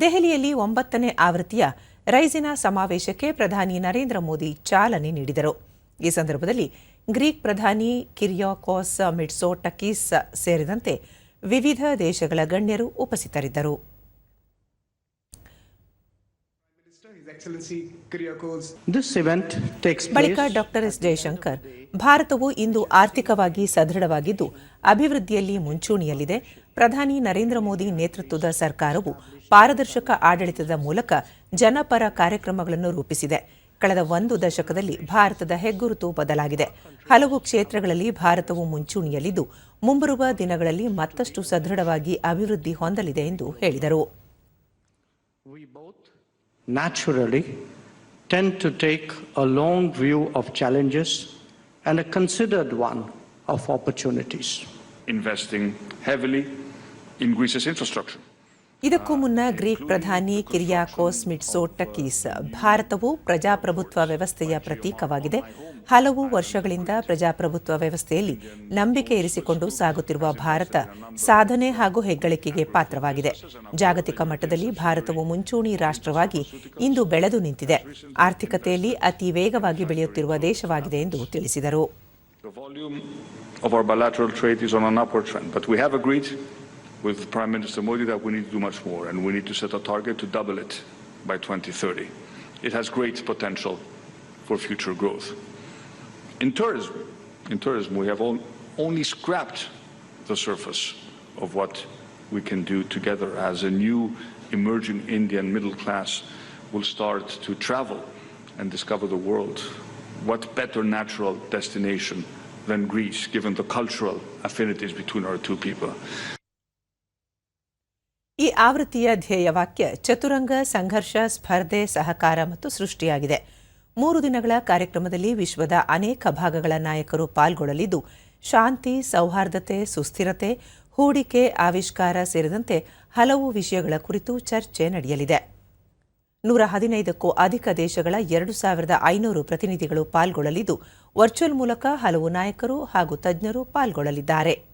ದೆಹಲಿಯಲ್ಲಿ ಒಂಬತ್ತನೇ ಆವೃತ್ತಿಯ ರೈಸಿನಾ ಸಮಾವೇಶಕ್ಕೆ ಪ್ರಧಾನಿ ನರೇಂದ್ರ ಮೋದಿ ಚಾಲನೆ ನೀಡಿದರು. ಈ ಸಂದರ್ಭದಲ್ಲಿ ಗ್ರೀಕ್ ಪ್ರಧಾನಿ ಕಿರಿಯಾಕೋಸ್ ಮಿಟ್ಸೋಟಕೀಸ್ ಸೇರಿದಂತೆ ವಿವಿಧ ದೇಶಗಳ ಗಣ್ಯರು ಉಪಸ್ಥಿತರಿದ್ದರು. ಬಳಿಕ ಡಾಕ್ಟರ್ ಎಸ್ ಜಯಶಂಕರ್ ಭಾರತವು ಇಂದು ಆರ್ಥಿಕವಾಗಿ ಸದೃಢವಾಗಿದ್ದು ಅಭಿವೃದ್ಧಿಯಲ್ಲಿ ಮುಂಚೂಣಿಯಲ್ಲಿದೆ. ಪ್ರಧಾನಿ ನರೇಂದ್ರ ಮೋದಿ ನೇತೃತ್ವದ ಸರ್ಕಾರವು ಪಾರದರ್ಶಕ ಆಡಳಿತದ ಮೂಲಕ ಜನಪರ ಕಾರ್ಯಕ್ರಮಗಳನ್ನು ರೂಪಿಸಿದೆ. ಕಳೆದ ಒಂದು ದಶಕದಲ್ಲಿ ಭಾರತದ ಹೆಗ್ಗುರುತು ಬದಲಾಗಿದೆ. ಹಲವು ಕ್ಷೇತ್ರಗಳಲ್ಲಿ ಭಾರತವು ಮುಂಚೂಣಿಯಲ್ಲಿದ್ದು, ಮುಂಬರುವ ದಿನಗಳಲ್ಲಿ ಮತ್ತಷ್ಟು ಸದೃಢವಾಗಿ ಅಭಿವೃದ್ಧಿ ಹೊಂದಲಿದೆ ಎಂದು ಹೇಳಿದರು. Tend to take a long view of challenges and a considered one of opportunities. Investing heavily in Greece's infrastructure. ಇದಕ್ಕೂ ಮುನ್ನ ಗ್ರೀಕ್ ಪ್ರಧಾನಿ ಕಿರಿಯಾಕೋಸ್ ಮಿಟ್ಸೋಟಕೀಸ್ ಭಾರತವು ಪ್ರಜಾಪ್ರಭುತ್ವ ವ್ಯವಸ್ಥೆಯ ಪ್ರತೀಕವಾಗಿದೆ. ಹಲವು ವರ್ಷಗಳಿಂದ ಪ್ರಜಾಪ್ರಭುತ್ವ ವ್ಯವಸ್ಥೆಯಲ್ಲಿ ನಂಬಿಕೆ ಇರಿಸಿಕೊಂಡು ಸಾಗುತ್ತಿರುವ ಭಾರತ ಸಾಧನೆ ಹಾಗೂ ಹೆಗ್ಗಳಿಕೆಗೆ ಪಾತ್ರವಾಗಿದೆ. ಜಾಗತಿಕ ಮಟ್ಟದಲ್ಲಿ ಭಾರತವು ಮುಂಚೂಣಿ ರಾಷ್ಟ್ರವಾಗಿ ಇಂದು ಬೆಳೆದು ನಿಂತಿದೆ. ಆರ್ಥಿಕತೆಯಲ್ಲಿ ಅತಿ ವೇಗವಾಗಿ ಬೆಳೆಯುತ್ತಿರುವ ದೇಶವಾಗಿದೆ ಎಂದು ತಿಳಿಸಿದರು. The volume of our bilateral trade is on an upward trend, but we have agreed with Prime Minister Modi that we need to do much more and we need to set a target to double it by 2030. It has great potential for future growth. In tourism, in tourism, we have only scrapped the surface of what we can do together as a new emerging Indian middle class will start to travel and discover the world. What better natural destination than Greece, given the cultural affinities between our two people? ಈ ಆವೃತ್ತಿಯ ಧ್ಯೇಯವಾಕ್ಯ ಚತುರಂಗ ಸಂಘರ್ಷ ಸ್ಪರ್ಧೆ ಸಹಕಾರ ಮತ್ತು ಸೃಷ್ಟಿಯಾಗಿದೆ ಮೂರು ದಿನಗಳ ಕಾರ್ಯಕ್ರಮದಲ್ಲಿ ವಿಶ್ವದ ಅನೇಕ ಭಾಗಗಳ ನಾಯಕರು ಪಾಲ್ಗೊಳ್ಳಲಿದ್ದು ಶಾಂತಿ ಸೌಹಾರ್ದತೆ ಸುಸ್ಥಿರತೆ ಹೂಡಿಕೆ ಆವಿಷ್ಕಾರ ಸೇರಿದಂತೆ ಹಲವು ವಿಷಯಗಳ ಕುರಿತು ಚರ್ಚೆ ನಡೆಯಲಿದೆ ನೂರ ಹದಿನೈದಕ್ಕೂ ಅಧಿಕ ದೇಶಗಳ ಎರಡು ಸಾವಿರದ ಐನೂರು ಪ್ರತಿನಿಧಿಗಳು ಪಾಲ್ಗೊಳ್ಳಲಿದ್ದು, ವರ್ಚುವಲ್ ಮೂಲಕ ಹಲವು ನಾಯಕರು ಹಾಗೂ ತಜ್ಞರು ಪಾಲ್ಗೊಳ್ಳಲಿದ್ದಾರೆ.